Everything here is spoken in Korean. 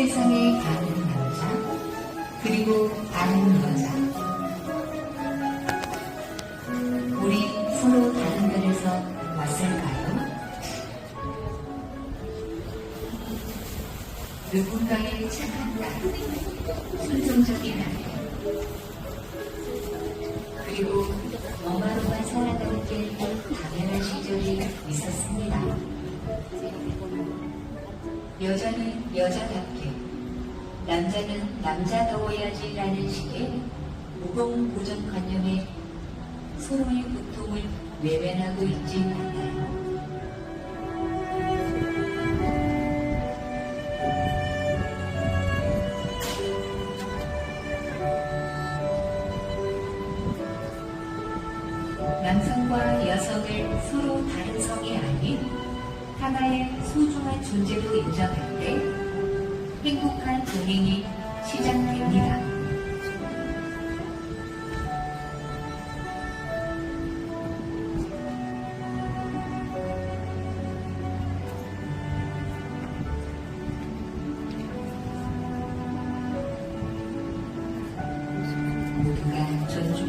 세상에 아는 남자, 그리고 아는 여자. 우리 서로 다른 별에서 왔을까요? 누군가의 착한 딸, 순종적인 아내, 그리고 엄마로만 살아가는 게 당연한 시절이 있었습니다. 여자는 여자답게, 남자는 남자다워야지라는 식의 무거운 고정관념에 서로의 고통을 외면하고 있지 않나요? 남성과 여성을 서로 다른 성이 아닌 하나의 소중한 존재로 인정할 때 행복한 동행이 시작됩니다. 모두가 평등한